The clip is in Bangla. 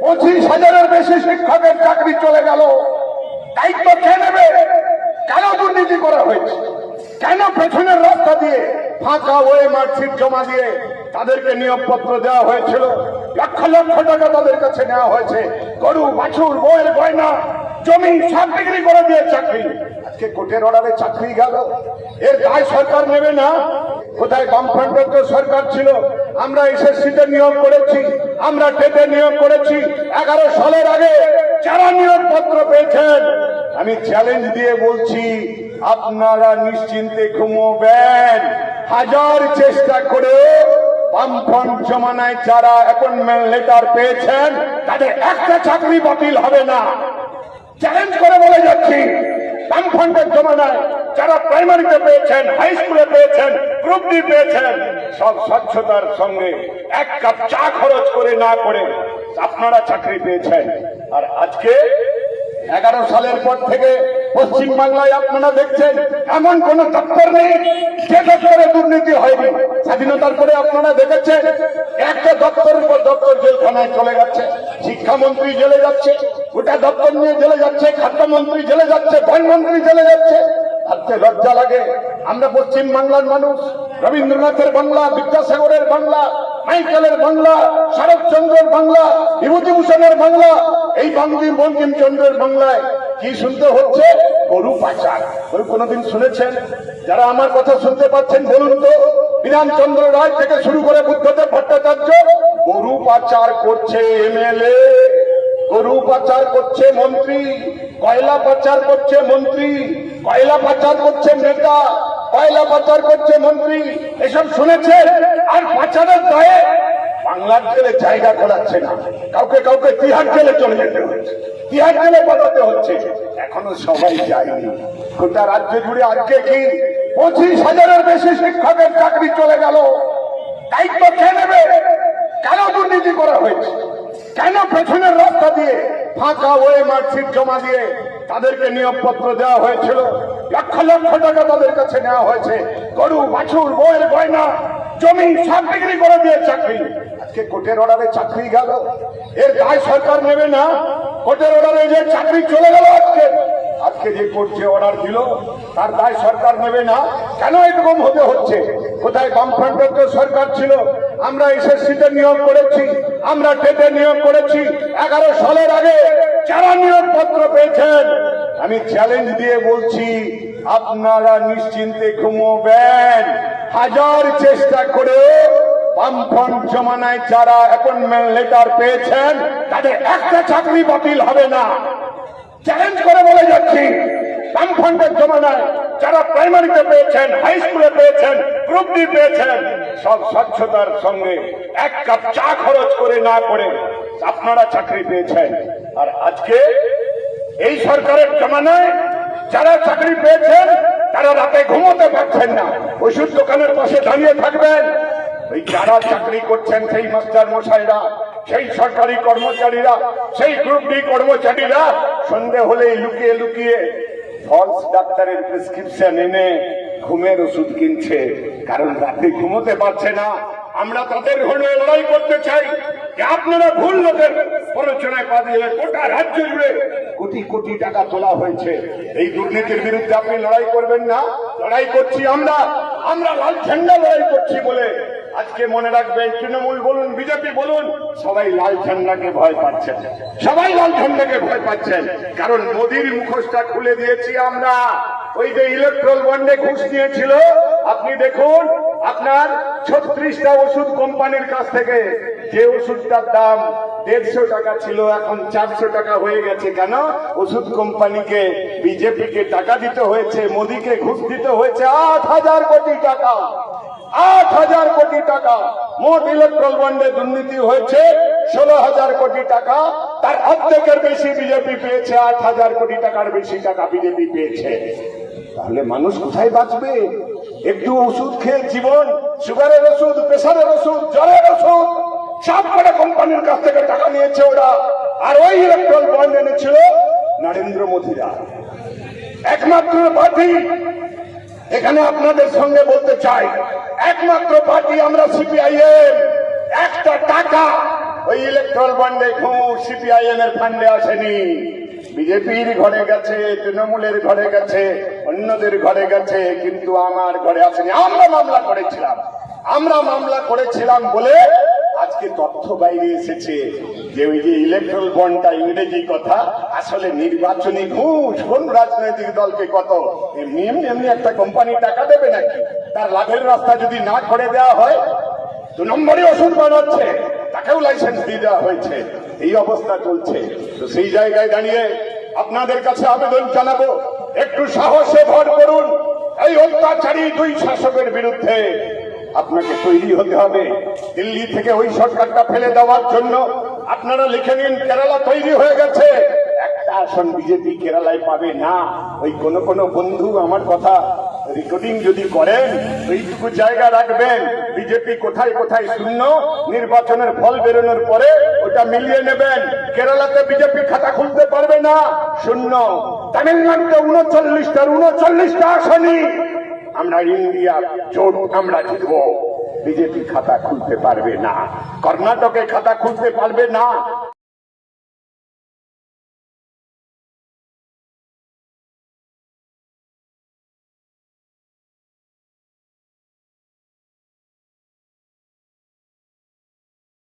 পঁচিশ হাজারের বেশি শিক্ষকের চাকরি চলে গেল। দায়িত্ব কে নেবে? কেন দুর্নীতি করা হয়েছে? কেন পেছনের রাস্তা দিয়ে ফাঁকা ওয়ে মার্কশিট জমা দিয়ে তাদেরকে নিয়োগপত্র দেওয়া হয়েছিল? লক্ষ লক্ষ টাকা তাদের কাছে নেওয়া হয়েছে। গরু, বাছুর, বইয়ের গয়না, জমি, সব বিক্রি করে দিয়ে চাকরি। আজকে কোর্টের অর্ডারে চাকরি গেল। এর দায় সরকার নেবে না। কোথায় বামফ্রন্টের তো সরকার ছিল? আমরা এসে এসএসসিতে নিয়োগ করেছি, আমরা টেটে নিয়োগ করেছি। এগারো সালের আগে যারা নিয়োগপত্র পেয়েছেন, আমি চ্যালেঞ্জ দিয়ে বলছি, আপনারা নিশ্চিন্তে ঘুমোবেন। হাজার চেষ্টা করে বামফ্রন্ট জমানায় যারা অ্যাপয়েন্টমেন্ট লেটার পেয়েছেন, তাদের একটা চাকরি বাতিল হবে না। চ্যালেঞ্জ করে বলে যাচ্ছি বামফ্রন্টের জমানায় যারা প্রাইমারিতে পেয়েছেন হাই স্কুলে পেয়েছেন গ্রুপ ডি পেয়েছেন, সব স্বচ্ছতার সঙ্গে এক কাপ চা খরচ করে না করে আপনারা চাকরি পেয়েছেন। আর আজকে এগারো সালের পর থেকে পশ্চিম বাংলায় আপনারা দেখছেন, এমন কোন দপ্তর নেই যে দপ্তরে দুর্নীতি হয়নি। স্বাধীনতার পরে আপনারা দেখেছেন, একটা দপ্তরের পর দপ্তর জেলখানায় চলে যাচ্ছে, শিক্ষামন্ত্রী জেলে যাচ্ছে গোটা দপ্তর নিয়ে জেলে যাচ্ছে, খাদ্যমন্ত্রী জেলে যাচ্ছে, বনমন্ত্রী জেলে যাচ্ছে। আজকে লজ্জা লাগে। আমরা পশ্চিম বাংলার মানুষ, রবীন্দ্রনাথের বাংলা, বিদ্যাসাগরের বাংলা, মাইকেলের বাংলা শরৎচন্দ্রের বাংলা, বিভূতিভূষণের বাংলা, এই বাংলি বঙ্কিমচন্দ্রের বাংলায় কি শুনতে হচ্ছে? গরু পাচার। ওই কোনোদিন শুনেছেন? যারা আমার কথা শুনতে পাচ্ছেন, বলুন তো বিধানচন্দ্র রায় থেকে শুরু করে বুদ্ধদেব ভট্টাচার্য গরু পাচার করছে এমএলএ। গরু পাচার করছে মন্ত্রী, কয়লা পাচার করছে মন্ত্রী, কয়লা পাচার করছে নেতা, কয়লা পাচার করছে মন্ত্রী, এসব শুনেছেন আর পাচারের দায়ে বাংলার জেলে জায়গা করাচ্ছে না। কাউকে কাউকে তিহার জেলে চলে যেতে হচ্ছে, তিহার জেলে পাঠাতে হচ্ছে। এখনও সবাই যায়নি। গোটা রাজ্য জুড়ে আজকে কি পঁচিশ হাজারের বেশি শিক্ষকের চাকরি চলে গেল। দায়িত্ব কে নেবে? কেন দুর্নীতি করা হয়েছে। কেন পেছনের রাস্তা দিয়ে ফাঁকা ওয়ে মার্কশিট জমা দিয়ে তাদেরকে নিয়োগপত্র দেওয়া হয়েছিল? লক্ষ লক্ষ টাকা তাদের কাছে নেওয়া হয়েছে। গরু, বাছুর বয়ের গয়না, জমি সব বিক্রি করে দিয়ে চাকরি। আজকে কোর্টের অর্ডারে চাকরি গেল। এর দায় সরকার নেবে না। কোর্টের অর্ডারে যে চাকরি চলে গেল আজকে। আজকে যে কোর্ট যে অর্ডার দিল, তার দায় সরকার নেবে না। কেন এরকম হতে হচ্ছে? কোথায় বামফ্রন্টের তো সরকার ছিল? আমরা এসএসসিতে নিয়োগ করেছি, আমরা টেটে নিয়োগ করেছি। এগারো সালের আগে যারা নিয়োগপত্র পেয়েছেন, আমি চ্যালেঞ্জ দিয়ে বলছি, আপনারা নিশ্চিন্তে ঘুমোবেন। হাজার চেষ্টা করে বামফ্রন্ট জমানায় যারা অ্যাপয়েন্টমেন্ট লেটার পেয়েছেন, তাদের একটা চাকরি বাতিল হবে না। চ্যালেঞ্জ করে বলে যাচ্ছি, বামফ্রন্টের জমানায় যারা প্রাইমারিতে পেয়েছেন হাই স্কুলে পেয়েছেন গ্রুপ ডি পেয়েছেন, সব স্বচ্ছতার সঙ্গে এক কাপ চা খরচ করে না করে আপনারা চাকরি পেয়েছেন। আর আজকে এই সরকারের জমানায় যারা চাকরি পেয়েছেন, তারা রাতে ঘুমোতে পারছেন না। ওষুধ দোকানের পাশে দাঁড়িয়ে থাকবেন। এই যারা চাকরি করছেন, সেই মাস্টার মশাইরা সেই সরকারি কর্মচারীরা, সেই গ্রুপ ডি কর্মচারীরা সন্ধে হলেই লুকিয়ে লুকিয়ে ফলস ডাক্তারের প্রেসক্রিপশন এনে ঘুমের ওষুধ কিনছে। কারণ রাতে ঘুমোতে পারছে না। আমরা তাদের হয়ে লড়াই করতে চাই। যে আপনারা ভুল লোকের প্ররোচনায় পা দিয়ে গোটা রাজ্য জুড়ে কোটি কোটি টাকা তোলা হয়েছে। এই দুর্নীতির বিরুদ্ধে আপনি লড়াই করবেন না? লড়াই করছি আমরা। আমরা লাল ঝান্ডা লড়াই করছি বলে আজকে মনে রাখবেন, তৃণমূল বলুন, বিজেপি বলুন, সবাই লাল ঝান্ডাকে ভয় পাচ্ছেন। সবাই লাল ঝান্ডাকে ভয় পাচ্ছেন। কারণ মোদির মুখোশটা খুলে দিয়েছি আমরা। ওই যে ইলেকট্রল বন্ডে ঘুষ নিয়েছিল, আপনি দেখুন, আপনার ছত্রিশটা ওষুধ কোম্পানির কাছ থেকে। যে ওষুধটার দাম দেড়শো টাকা ছিল, এখন চারশো টাকা হয়ে গেছে। কেন? ওষুধ কোম্পানিকে, বিজেপিকে টাকা দিতে হয়েছে, মোদিকে ঘুষ দিতে হয়েছে আট হাজার কোটি টাকা। আট হাজার কোটি টাকা। মোট ইলেকট্রল বন্ডে দুর্নীতি হয়েছে, ষোলো হাজার কোটি টাকা। তার অর্ধেকের বেশি বিজেপি পেয়েছে, আট হাজার কোটি টাকার বেশি টাকা বিজেপি পেয়েছে। তাহলে মানুষ কোথায় বাঁচবে? একটু ওষুধ খেয়ে জীবন, সুগারের ওষুধ, প্রেশারের ওষুধ, জ্বরের ওষুধ, সব কটা কোম্পানির কাছ থেকে টাকা নিয়েছে ওরা। আর ওই ইলেকট্রল বন্ড এনেছিল নরেন্দ্র মোদীরা। একমাত্র পার্টি এখানে আপনাদের সঙ্গে বলতে চাই, একমাত্র পার্টি আমরা সিপিআইএম। একটা টাকা ওই ইলেকট্রাল বন্ডে ঘুষ সিপিআইএম এর ফান্ডে আসেনি। বিজেপির ঘরে গেছে, তৃণমূলের ঘরে গেছে, অন্যদের ঘরে গেছে, কিন্তু আমার ঘরে আসেনি। আমরা মামলা করেছিলাম। আমরা মামলা করেছিলাম বলে আজকে তথ্য বাইরে এসেছে যে ওই যে ইলেকট্রাল বন্ডটা ইংরেজি কথা, আসলে নির্বাচনী ঘুষ কোন রাজনৈতিক দলকে কত? এমনি এমনি এমনি একটা কোম্পানি টাকা দেবে নাকি? তার লাভের রাস্তা যদি না করে দেওয়া হয়, দু নম্বরই ওষুধ বানাচ্ছে, তাকেও লাইসেন্স দিয়ে দেওয়া হয়েছে। এই অবস্থা চলছে। তো সেই জায়গায় দাঁড়িয়ে আপনাদের কাছে আবেদন জানাব, একটু সাহসে ভর করুন। এই অত্যাচারী দুই শাসকের বিরুদ্ধে আপনাকে তৈরি হতে হবে। দিল্লি থেকে ওই সরকারটা ফেলে দেওয়ার জন্য আপনারা লিখে নিন, কেরালা তৈরি হয়ে গেছে। একটা আসন বিজেপি কেরালায় পাবে না। ওই কোন কোন বন্ধু আমার কথা রেকর্ডিং যদি করেন এইটুকু জায়গা রাখবেন। বিজেপি কোথায় কোথায় শূন্য, নির্বাচনের ফল বেরোনোর পরে ওটা মিলিয়ে নেবেন। কেরালাতে বিজেপি খাতা খুলতে পারবে না। শূন্য। তামিলনাড়ুতে উনচল্লিশটার উনচল্লিশটা আসনই আমরা ইন্ডিয়া, জোট আমরা জিতব। বিজেপি খাতা খুলতে পারবে না। কর্ণাটকে খাতা খুলতে পারবে না।